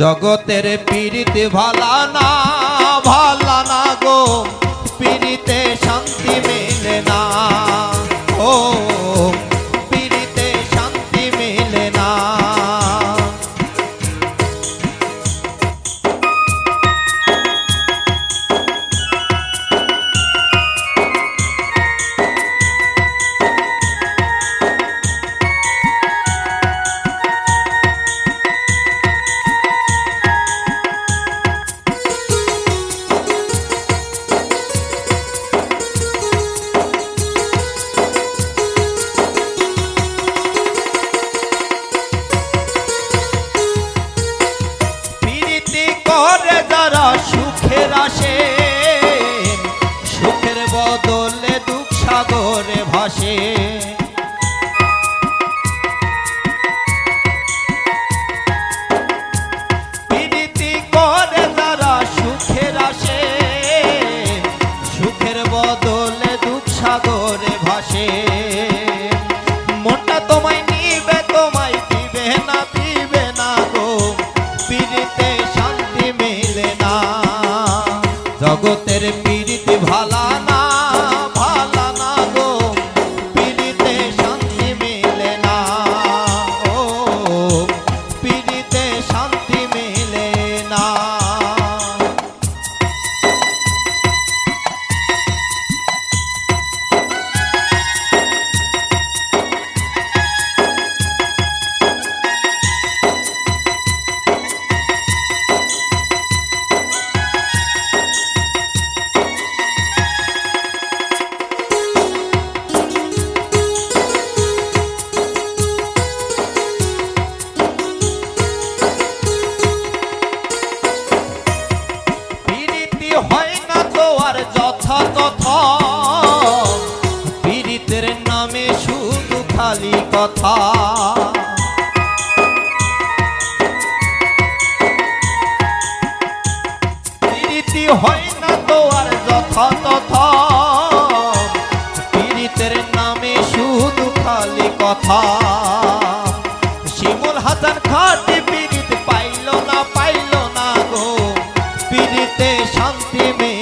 জগতের পীড়িত ভালা না ভালা না গো। সাগরে ভাসে। মনটা তোমায় নিবে, তোমায় দিবে না দিবে না গো। পিড়িতে শান্তি মেলে না। জগতের পিড়িতে ভালা তো আর যথাতথ পীড়িতের নামে শুধু খালি কথা। হয় না তো আর যথাতথ পীড়িতের নামে শুধু খালি কথা। শিমুল হাসান খাটি পীড়িত পাইল না পাইল না গো। পীড়িতে শান্তি মেলে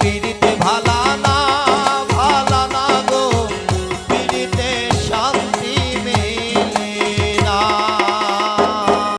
পীড়িতে ভালা